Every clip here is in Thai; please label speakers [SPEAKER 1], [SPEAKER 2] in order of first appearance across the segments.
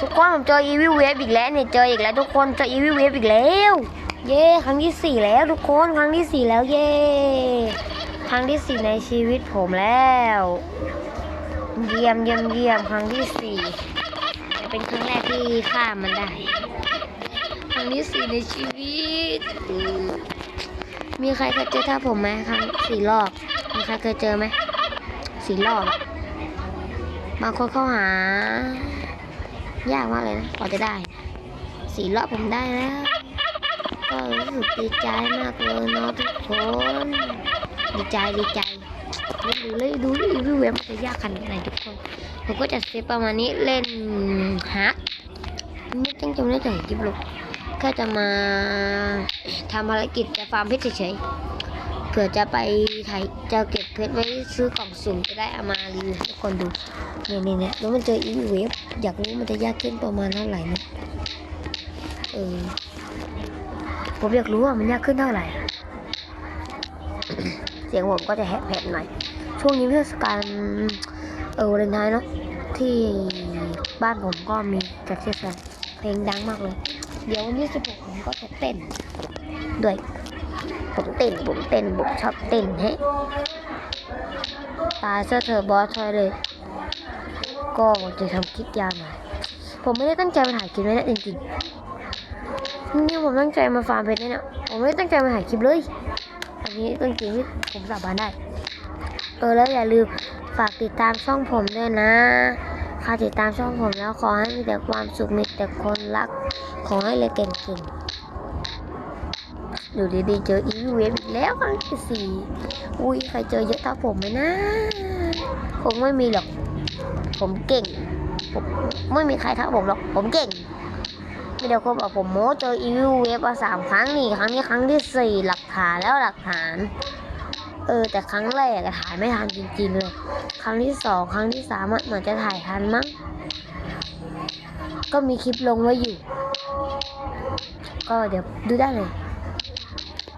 [SPEAKER 1] ทุกคนผมเจออีวิวเวฟอีกแล้วเนี่ยเจออีกแล้วทุกคนเจออีวิวเวฟอีกแล้ว เย้ครั้งที่สี่แล้วทุกคนครั้งที่สี่แล้วเย้ครั้งที่สี่ในชีวิตผมแล้ว เยี่ยมเยี่ยมเยี่ยมครั้งที่สี่เป็นครั้งแรกที่ฆ่ามันได้ ครั้งที่สี่ในชีวิต มีใครเคยเจอท่าผมไหมครั้งสี่รอบมีใครเคยเจอไหมสี่รอบ บางคนเข้าหา ยากมากเลยนะกว่าจะได้สี่รอบผมได้แล้วก็รู้สึกดีใจมากเลยเนาะทุกคนดีใจดีใจดูเลยดูเลยดูเว็บมันจะยากขนาดไหนทุกคนผมก็จะเซฟประมาณนี้เล่นฮาร์ดไม่ตั้งใจไม่ได้จะเห็นคลิปหรอกแค่จะมาทำภารกิจจะฟาร์มเพชรเฉย เผื่อจะไปถ่ายจะเก็บเพชรไว้ซื้อกล่องสุ่มจะได้เอามารีวิวให้ทุกคนดูเนี่ยเนี่ยเนี่ยแล้วมันเจออีเวฟอยากรู้มันจะยากขึ้นประมาณเท่าไหร่นะเออผมอยากรู้ว่ามันยากขึ้นเท่าไหร่ เสียงผมก็จะแหบๆหน่อย ช่วงนี้เทศกาลเออวาเลนไทน์เนาะที่บ้านผมก็มีจัดเทศกาลเพลงดังมากเลย เดี๋ยววันที่16ผมก็จะเต้นด้วย ผมเต้นผมเต้นผมชอบเต้นให้ตายซะเธอะบอสทอยเลย ก็จะทำคลิปยาวหน่อยผมไม่ได้ตั้งใจมาถ่ายคลิปนะจริงๆนี่ผมตั้งใจมาฟาร์มเพชรนเนี่ยผมไม่ได้ตั้งใจมาถ่ายคลิปเลย อันนี้เรื่องจริงที่ผมสาบานได้เออแล้วอย่าลืมฝากติดตามช่องผมด้วยนะใครติดตามช่องผมแล้วขอให้มีแต่ความสุขมีแต่คนรัก ขอให้เลยเก่งๆ อยู่ดีๆเจออีเวฟอีกแล้วครั้งที่สี่อุ้ยใครเจอเยอะเท่าผมไหมนะ คงไม่มีหรอก ผมเก่ง ผมไม่มีใครเท่าผมหรอก ผมเก่งมีเดี๋ยวคนบอกผมโม้เจออีวิวเวฟมาสามครั้งนี่ครั้งนี้ครั้งที่สี่หลักฐานแล้วหลักฐาน เออ แต่ครั้งแรกถ่ายไม่ทันจริงๆเลย ครั้งที่สองครั้งที่สามเหมือนจะถ่ายทันมั้งก็มีคลิปลงไว้อยู่ ก็เดี๋ยวดูได้เลย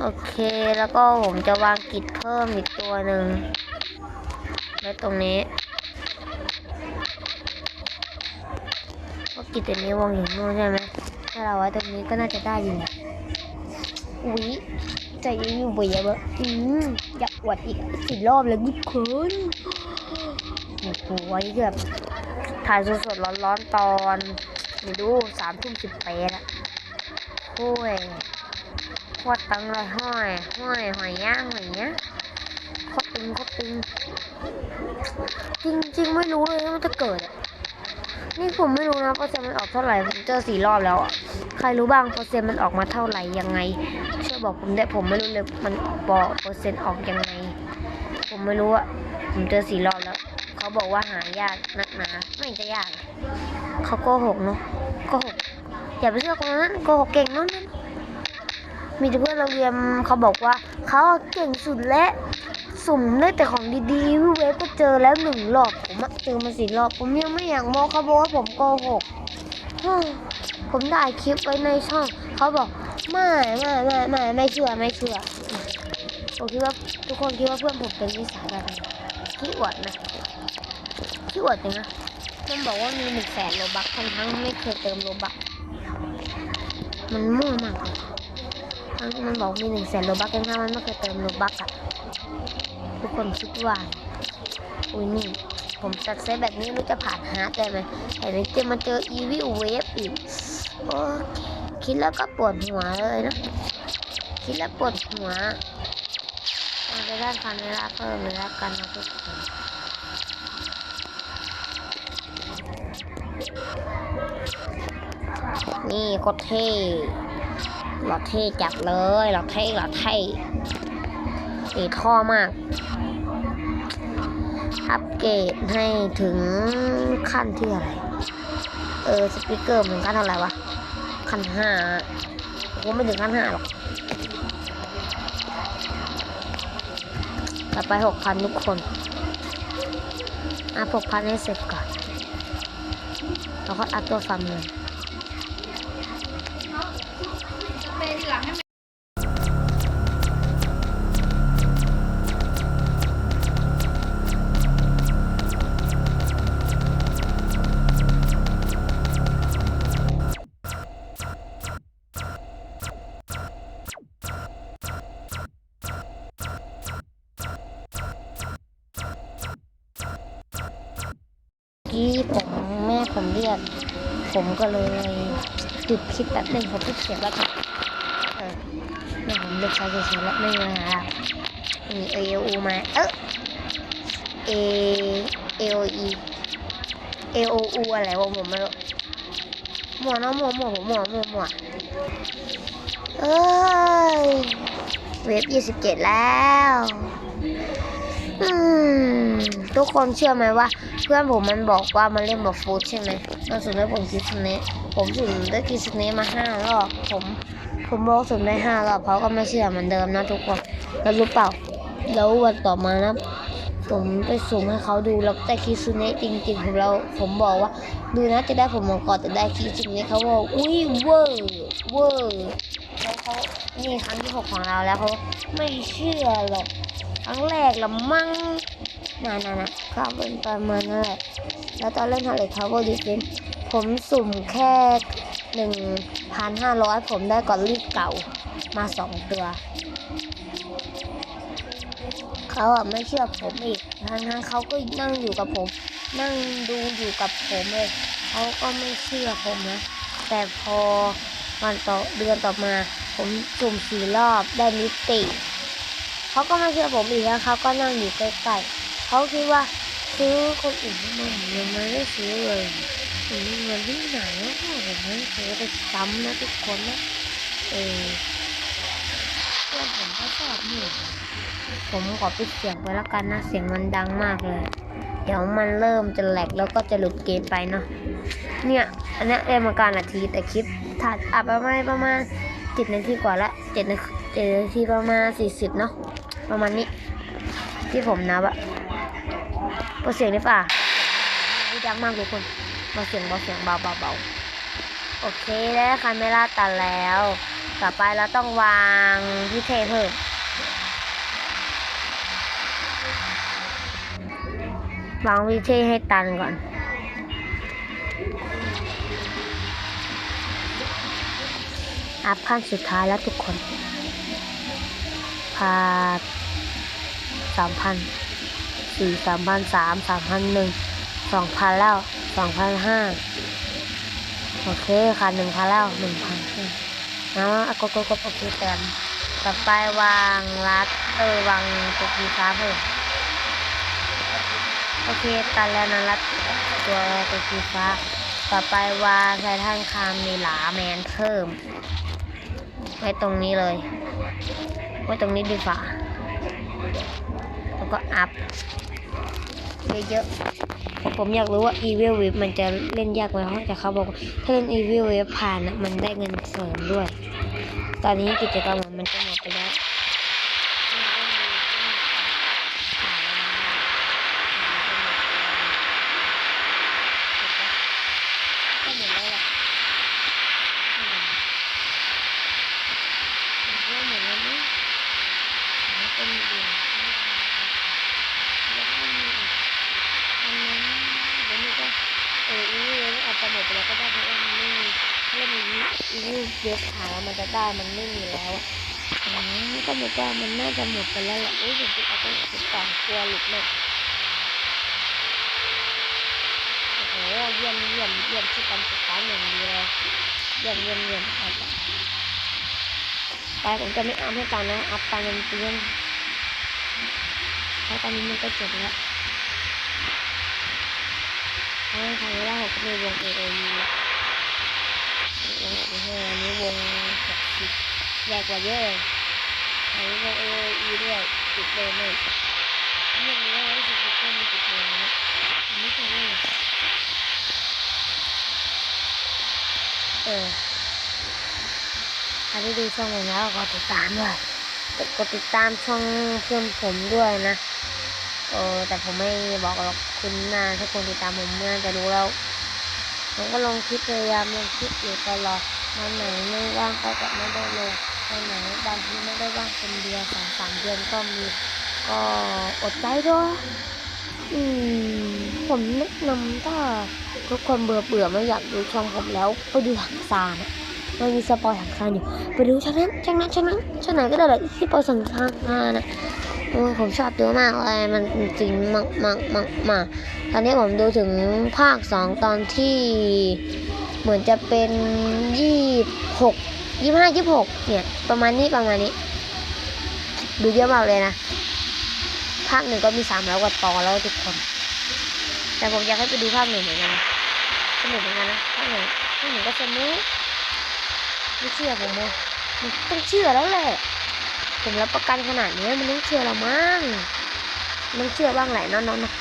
[SPEAKER 1] โอเคแล้วก็ผมจะวางกิจเพิ่มอีกตัวหนึ่งไว้ตรงนี้ว่ากิจตัวนี้วางอยู่นู่นใช่ไหมถ้าเราไว้ตรงนี้ก็น่าจะได้อยู่อุ๊ยใจอยู่เบียบอะอืมอยากอวดอีกสี่รอบเลยทุกคนโอ้โหไว้แบบถ่ายสดๆร้อนๆตอน ไม่ดูสามทุ่มสิบแปดอะโอ้ย โคตรตึงเลยห้อยห้อยหอยย่างหอยเนี้ยโคตรตึงโคตรตึงจริงจริงไม่รู้เลยว่ามันจะเกิดอะนี่ผมไม่รู้นะเปอร์เซ็นต์มันออกเท่าไหร่ผมเจอสี่รอบแล้วอะใครรู้บ้างเปอร์เซ็นต์มันออกมาเท่าไหร่ยังไงช่วยบอกผมได้ผมไม่รู้เลยมันบอกเปอร์เซ็นต์ออกยังไง ผมไม่รู้อะผมเจอสี่รอบแล้ว เขาบอกว่าหายากนักหนาไม่จะยากเขาโกหกเนาะโกหกอย่าไปเชื่อคนนั้นโกหกเก่งเนาะนั่น มีเพื่อนเราเรียนเขาบอกว่าเขาเก่งสุดและสุ่มได้แต่ของดีๆวิเวฟก็เจอแล้วหนึ่งรอบผมเจอมาสี่รอบผมยังไม่อยากโมเขาบอกว่าผมโกหกผมได้คลิปไว้ในช่องเขาบอกไม่ไม่ไม่ไม่ไม่เชื่อไม่เชื่อผมคิดว่าทุกคนคิดว่าเพื่อนผมเป็นนิสัยแบบขี้อวดนะขี้อวดจริงนะมันบอกว่ามีหนึ่งแสนโลบักทั้งทั้งไม่เคยเติมโลบักมันมั่วมาก มันบอกมีหนึ่งแสนโลบักยังถ้ามันไม่เคยเติมโลบักอะทุกคนคิดว่า อุ้ยนี่ ผมจัดเซตแบบนี้ไม่รู้จะผ่านฮาร์ดได้ไหมแต่นี่จะมาเจออีวิวเวฟอีกโอ้คิดแล้วก็ปวดหัวเลยนะ คิดแล้วปวดหัวเราจะได้ฟันเวลาเพิ่มเลยละกันนะทุกคนนี่โคตรเท่ หล่อเท่จัดเลยหล่อเท่หล่อเท่สีท่อมาก อัปเกรดให้ถึงขั้นที่อะไร เออสปีกเกอร์มันขั้นเท่าไหร่วะพันห้าผมไม่ถึงพันห้าหรอกต่อไปหกพันทุกคนอัพหกพันให้เสร็จก่อน แล้วก็อัพตัวฟาร์มเเหลืองินกี้ผมแม่ผมเรียก ผมก็เลยหยุดคิดแป๊บนึงผมพูดเสียงแล้วกัน เออแม่ผมเรียกเขาเฉยๆแล้วไม่มาหามีเอเออูมาเออเอเอโออีเอโออูอะไรวะผมไม่รู้มั่วเนาะมั่วมั่วผมมั่วหมวเอ้ยเว็บยี่สิบเจ็ดแล้วอืมทุกคนเชื่อไหมว่า เพื่อนผมมันบอกว่ามันเล่นบอกฟูดใช่ไหมมันสุ่มได้ผมคิดสเนผมสุ่มได้คิดสเนมาห้ารอบผม ผมบอกสุ่มได้ห้ารอบเขาก็ไม่เชื่อเหมือนเดิมนะทุกคนแล้วรู้เปล่า แล้ววันต่อมานะ ผมไปสุ่มให้เขาดูแล้วได้คิดสเนจริงๆผมแล้วผมบอกว่า ดูนะจะได้ผมมังกรแต่ได้คิดสเนเขาบอกอุ้ยเวอร์เวอร์แล้วเขานี่ครั้งที่หกของเราแล้วเขาไม่เชื่อหรอกครั้งแรกละมั่งนานานะครับเป็นประมาณนั่นแหละแล้วตอนเล่นฮาร์เลย์ทาวเวอร์ดิฟเฟนผมสุ่มแค่ หนึ่งพันห้าร้อยผมได้กอนรีบเก่ามาสองตัว เขาอะไม่เชื่อผมอีกทั้งทั้งๆเขาก็นั่งอยู่กับผม นั่งดูอยู่กับผมเลยเขาก็ไม่เชื่อผมนะ แต่พอวันต่อเดือนต่อมา ผมสุ่มสี่รอบได้มิติเขาก็ไม่เชื่อผมอีกแล้วเขาก็นั่งอยู่ใกล้ๆเขาคิดว่าซื้อคนอื่นมาผมยังไม่ได้ซื้อเลย ผมมีเงินที่ไหนอะพ่อผมไม่ซื้อไปซ้ำนะทุกคนนะ เออเพื่อนผมก็ชอบนี่ผมขอปิดเสียงไปแล้วกันนะ เสียงมันดังมากเลย เดี๋ยวมันเริ่มจะแหลกแล้วก็จะหลุดเกมไปเนาะ เนี่ย อันนี้เรียนมาการนาทีแต่คลิปถัดอะประมาณประมาณเจ็ดนาทีกว่าละเจ็ดนาทีเจ็ดนาทีประมาณสี่สิบเนาะ ประมาณนี้ ที่ผมนับอะเบาเสียงได้ป่ะดังมากทุกคน เบาเสียงเบาเสียงเบาเบาเบาโอเคได้คาเมล่าตัดแล้ว ต่อไปเราต้องวางที่เทเพิ่มวางวิเทให้ตันก่อน อัพขั้นสุดท้ายแล้วทุกคน พาสามพันสี่สามพันสามสามพันหนึ่งสองพันแล้ว สองพันห้าโอเคค่ะหนึ่งพันแล้วหนึ่งพันนะกดกดกดโอเคแต้มต่อไปวางรัดเออวางตัวกีฟ้าเพิ่มโอเคตันแล้วนะรัดตัวตัวกีฟ้า ต่อไปวางไททันคามมีหลาแมนเพิ่มไว้ตรงนี้เลยไว้ตรงนี้ดีกว่าแล้วก็อัพเยอะๆ ผมอยากรู้ว่า Evil Whip มันจะเล่นยากไหมเพราะแต่เขาบอกว่าถ้าเล่น Evil Whip ผ่านนะมันได้เงินเสริมด้วย ตอนนี้กิจกรรมมันจะหมดไปแล้วก็หมดแล้วแหละก็หมดแล้วมั้งแล้วก็มีอีกแล้วก็มีอีกอันนั้นเดี๋ยวนี้ก็ เอออีวิวอาจจะหมดไปแล้วก็ได้เพราะว่ามันไม่มีถ้าเล่นอีวิวอีเว็บหาแล้วมันจะได้มันไม่มีแล้วอะอ๋อก็หมดว่ามันน่าจะหมดไปแล้วแหละอุ้ยเห็นที่เอาไปติดต่อกลัวหลุดเลยโอ้โหเยี่ยมเยี่ยมเยี่ยมที่การศึกษาหนึ่งดีเลยเยี่ยมเยี่ยมเยี่ยมครับไปผมจะไม่เอาให้กันนะอัพตามมันเตือนเพราะตอนนี้มันก็จบแล้ว เพราะครั้งแรกผมก็มีวงเอโอยูวงเอโออันนี้วงหกสิบใหญ่กว่าเยอะเลยอันนี้วงเอโอยูด้วยติดเลยไม่อันนี้มีร้อยสิบสิบคนมีติดเลยนะอันนี้คือนี่เออรที่ดูช่องผมแล้วก็ติดตามด้วยกดติดตามช่องเพื่อนผมด้วยนะ เออแต่ผมไม่บอกหรอก คุณนาถ้าคนติดตามผมน่าจะรู้แล้ว ผมก็ลงคลิปพยายามลงคลิปอยู่ตลอดวันไหนไม่ว่างก็จะไม่ได้ลงวันไหนบางทีไม่ได้ว่างเป็นเดือนสองสามเดือนก็มีก็อดใจด้วย อืม ผมแนะนำถ้าทุกคนเบื่อเบื่อไม่อยากดูช่องผมแล้วไปดูหังซานะมันมีสปอยหังซานอยู่ไปดูช่องนั้นช่องนั้นช่องนั้นช่องไหนก็ได้เลยที่ปอยสังซานอะ โอ้ผมชอบดูมากเลยมันจริงมากมากมากมากตอนนี้ผมดูถึงภาคสองตอนที่เหมือนจะเป็นยี่หกยี่ห้ายี่หกเนี่ย ประมาณนี้ประมาณนี้ ดูเยอะมากเลยนะ ภาคหนึ่งก็มีสามร้อยกว่าตอนแล้วทุกคน แต่ผมอยากให้ไปดูภาคหนึ่งเหมือนกันสนุกเหมือนกันนะภาคหนึ่งภาคหนึ่งก็สนุกไม่เชื่อผมเลยต้องเชื่อแล้วแหละ ผมรับประกันขนาดนี้มันต้องเชื่อเรามั้งมันต้องเชื่อบ้างแหละน้องๆนะ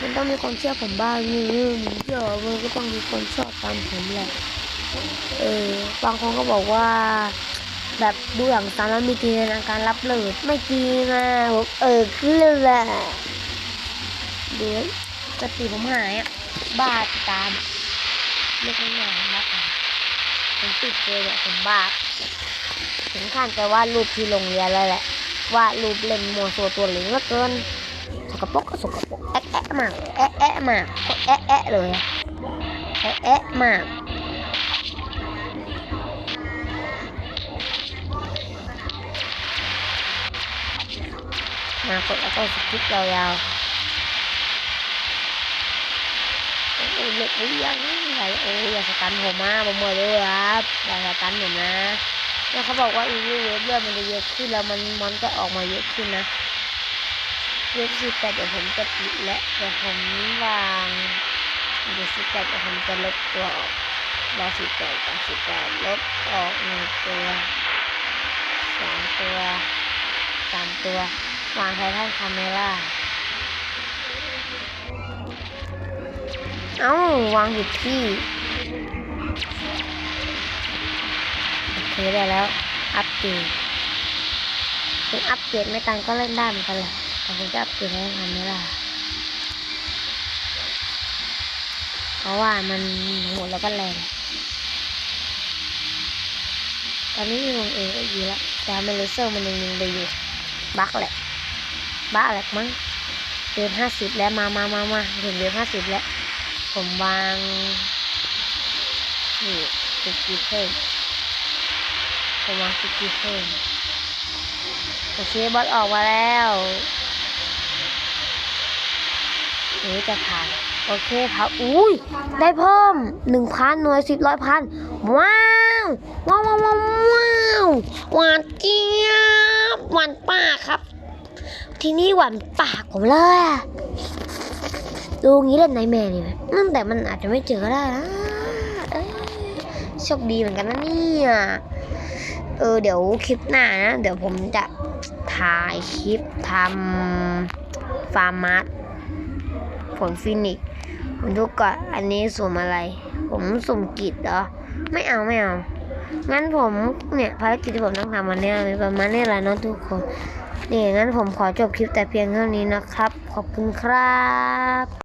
[SPEAKER 1] มันต้องมีคนเชื่อผมบ้างนี่มันเชื่อมันก็ต้องมีคนชอบตามผมแหละเออบางคนก็บอกว่า แบบดูอย่างตามแล้วมีจินตนาการรับเลยไม่จริงอะผมเออคือเลยแหละเดี๋ยวสติผมหายอะบ้าตามเรียกง่ายๆบ้าตามผมติดเลยเนี่ยผมบ้า ถึงขั้นจะวาดรูปที่โรงเรียนเลยแหละวาดรูปเล่นโมวโซตัวเหลือเกิน สกปรกก็สกปรกแอะแอะมากแอะแอะมากก็แอะแอะเลยแอะแอะมากมากดแล้วก็สกิปยาวๆโอ้ยเล็กหรือยังไงโอ้ยอย่าสตันผมมาผมหมดเลยครับอย่าสตันผมนะ เนี่ยเขาบอกว่าอีวิวเวฟเลือดมันจะเยอะขึ้นแล้วมันมันจะออกมาเยอะขึ้นนะเวฟสิบแปดเดี๋ยวผมจะปิดและเดี๋ยวผมวางเดี๋ยวสิบแปดเดี๋ยวผมจะลบตัวออกรอสิบแปดกับสิบแปดลบออกหนึ่งตัวสองตัวสามตัววางไททันคาเมล่าเอ้าวางผิดที่ โอเคได้แล้ว อัปเกรดถึงอัปเกรดไม่ตังก็เล่นได้เหมือนกันแหละแต่ผมจะอัปเกรดให้คาเมล่าเพราะว่ามันโหดแล้วก็แรง ตอนนี้มีวงเอก็ดีแล้วแต่เมเลเซอร์มันยังยิงไปอยู่ บักแหละบ้าแหละมั้งเดือนห้าสิบแล้วมามามามาถึงเดือนห้าสิบแล้ว ผมวางนี่สกิลเพิ่ม ผมวางสกิลเพิ่มโอเคบอสออกมาแล้วนี่จะผ่านโอเคครับอุ้ย ได้เพิ่มหนึ่งพันหน่วยสิบร้อยพันว้าว ว้าวว้าวว้าวว้าวหวานเจี๊ยบหวานป้าครับ ทีนี้หวานปากผมเลยดูงี้เล่นไนแมร์ดีไหมนั่นแต่มันอาจจะไม่เจอก็ได้นะ โชคดีเหมือนกันนะเนี่ย เออ เดี๋ยวคลิปหน้านะ เดี๋ยวผมจะถ่ายคลิปทำฟาร์มมาร์ทผลฟินิกผมดูก่อน อันนี้สุ่มอะไร ผมสุ่มกิจเหรอ ไม่เอาไม่เอา งั้นผมเนี่ยภารกิจที่ผมต้องทำวันนี้มีประมาณนี้แหละเนาะทุกคนนี่งั้นผมขอจบคลิปแต่เพียงเท่านี้นะครับ ขอบคุณครับ